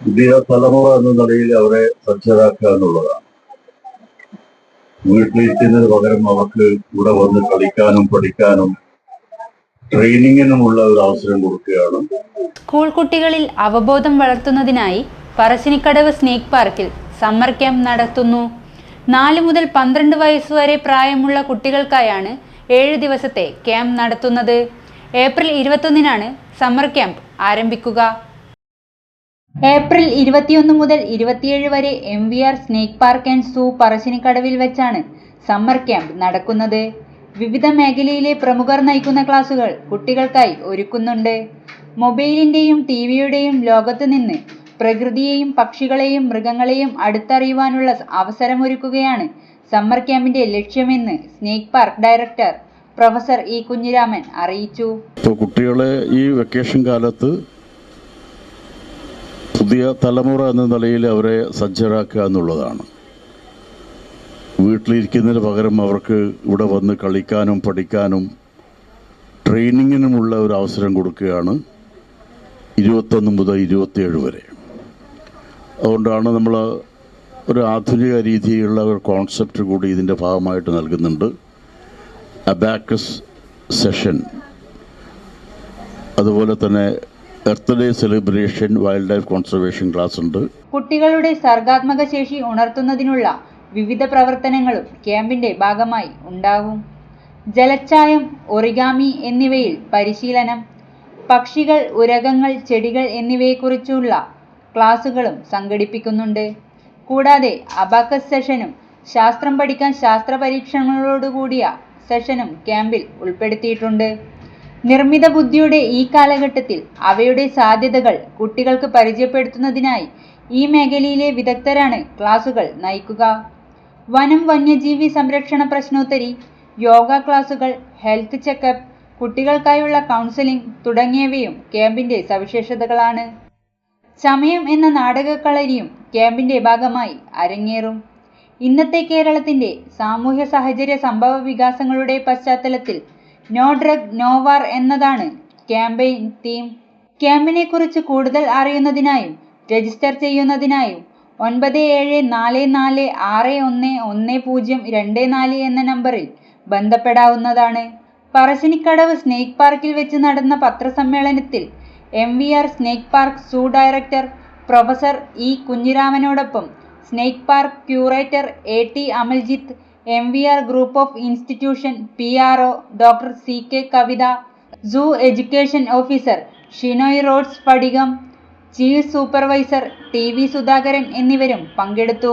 പുതിയ തലമുറ എന്ന നിലയിൽ അവരെ സജ്ജരാക്കുക എന്നുള്ളതാണ്. വീട്ടിലിരിക്കുന്നതിന് പകരം അവർക്ക് ഇവിടെ വന്ന് കളിക്കാനും പഠിക്കാനും ട്രെയിനിങ്ങിനുമുള്ള ഒരു അവസരം കൊടുക്കുകയാണ്. സ്കൂൾ കുട്ടികളിൽ അവബോധം വളർത്തുന്നതിനായി പറശ്ശിനിക്കടവ് സ്നേക്ക് പാർക്കിൽ സമ്മർ ക്യാമ്പ് നടത്തുന്നു. നാല് മുതൽ പന്ത്രണ്ട് വയസ്സുവരെ പ്രായമുള്ള കുട്ടികൾക്കായാണ് ഏഴ് ദിവസത്തെ ക്യാമ്പ് നടത്തുന്നത്. ഏപ്രിൽ ഇരുപത്തൊന്നിനാണ് സമ്മർ ക്യാമ്പ് ആരംഭിക്കുക. ഏപ്രിൽ ഇരുപത്തിയൊന്ന് മുതൽ ഇരുപത്തിയേഴ് വരെ M V R snake park and zoo പറശ്ശിനിക്കടവിൽ വെച്ചാണ് സമ്മർ ക്യാമ്പ് നടക്കുന്നത്. വിവിധ മേഖലയിലെ പ്രമുഖർ നയിക്കുന്ന ക്ലാസുകൾ കുട്ടികൾക്കായി ഒരുക്കുന്നുണ്ട്. മൊബൈലിന്റെയും ടി വിയുടെയും ലോകത്ത് നിന്ന് പ്രകൃതിയെയും പക്ഷികളെയും മൃഗങ്ങളെയും അടുത്തറിയുവാനുള്ള അവസരമൊരുക്കുകയാണ് സമ്മർ ക്യാമ്പിന്റെ ലക്ഷ്യമെന്ന് snake park director professor E Kunhiraman അറിയിച്ചു. കുട്ടികളെ ഈ വെക്കേഷൻ കാലത്ത് പുതിയ തലമുറ എന്ന നിലയിൽ അവരെ സജ്ജരാക്കുക എന്നുള്ളതാണ്. വീട്ടിലിരിക്കുന്നതിന് പകരം അവർക്ക് ഇവിടെ വന്ന് കളിക്കാനും പഠിക്കാനും ട്രെയിനിങ്ങിനുമുള്ള ഒരു അവസരം കൊടുക്കുകയാണ് ഇരുപത്തൊന്ന് മുതൽ ഇരുപത്തിയേഴ് വരെ. അതുകൊണ്ടാണ് നമ്മൾ ഒരു ആധുനിക രീതിയിലുള്ള ഒരു കോൺസെപ്റ്റ് കൂടി ഇതിന്റെ ഭാഗമായിട്ട് നൽകുന്നുണ്ട്. അബാക്കസ് സെഷൻ അതുപോലെ തന്നെ earth day celebration wildlife conservation class ഉണ്ട്. കുട്ടികളുടെ സർഗാത്മക ശേഷി ഉണർത്തുന്നതിനുള്ള വിവിധ പ്രവർത്തനങ്ങളും ക്യാമ്പിന്റെ ഭാഗമായി ഉണ്ടാകും. ജലച്ചായം ഒറിഗാമി എന്നിവയിൽ പരിശീലനം പക്ഷികൾ ഉരകങ്ങൾ ചെടികൾ എന്നിവയെക്കുറിച്ചുള്ള ക്ലാസുകളും സംഘടിപ്പിക്കുന്നുണ്ട്. കൂടാതെ അബാക്കസ് സെഷനും ശാസ്ത്രം പഠിക്കാൻ ശാസ്ത്ര പരീക്ഷണങ്ങളോടുകൂടിയ സെഷനും ക്യാമ്പിൽ ഉൾപ്പെടുത്തിയിട്ടുണ്ട്. നിർമ്മിത ബുദ്ധിയുടെ ഈ കാലഘട്ടത്തിൽ അവയുടെ സാധ്യതകൾ കുട്ടികൾക്ക് പരിചയപ്പെടുത്തുന്നതിനായി ഈ മേഖലയിലെ വിദഗ്ധരാണ് ക്ലാസുകൾ നയിക്കുക. വനം വന്യജീവി സംരക്ഷണ പ്രശ്നോത്തരി യോഗ ക്ലാസുകൾ ഹെൽത്ത് ചെക്കപ്പ് കുട്ടികൾക്കായുള്ള കൗൺസിലിംഗ് തുടങ്ങിയവയും ക്യാമ്പിന്റെ സവിശേഷതകളാണ്. സമയം എന്ന നാടകക്കളരിയും ക്യാമ്പിന്റെ ഭാഗമായി അരങ്ങേറും. ഇന്നത്തെ കേരളത്തിന്റെ സാമൂഹ്യ സാഹചര്യ സംഭവ വികാസങ്ങളുടെ പശ്ചാത്തലത്തിൽ നോ ഡ്രഗ് നോ വാർ എന്നതാണ് ക്യാമ്പയിൻ തീം. ക്യാമ്പിനെ കുറിച്ച് കൂടുതൽ അറിയുന്നതിനായും രജിസ്റ്റർ ചെയ്യുന്നതിനായും ഒൻപത് ഏഴ് നാല് നാല് ആറ് ഒന്ന് ഒന്ന് പൂജ്യം രണ്ട് നാല് എന്ന നമ്പറിൽ ബന്ധപ്പെടാവുന്നതാണ്. പറശ്ശിനിക്കടവ് സ്നേക്ക് പാർക്കിൽ വെച്ച് നടന്ന പത്രസമ്മേളനത്തിൽ M V R snake park zoo director professor E കുഞ്ഞിരാമനോടൊപ്പം snake park curator A T Amaljith M V R group of institution P R O doctor C K Kavitha zoo education officer Shinoy roads പടികം chief supervisor T V Sudhakaran എന്നിവരും പങ്കെടുത്തു.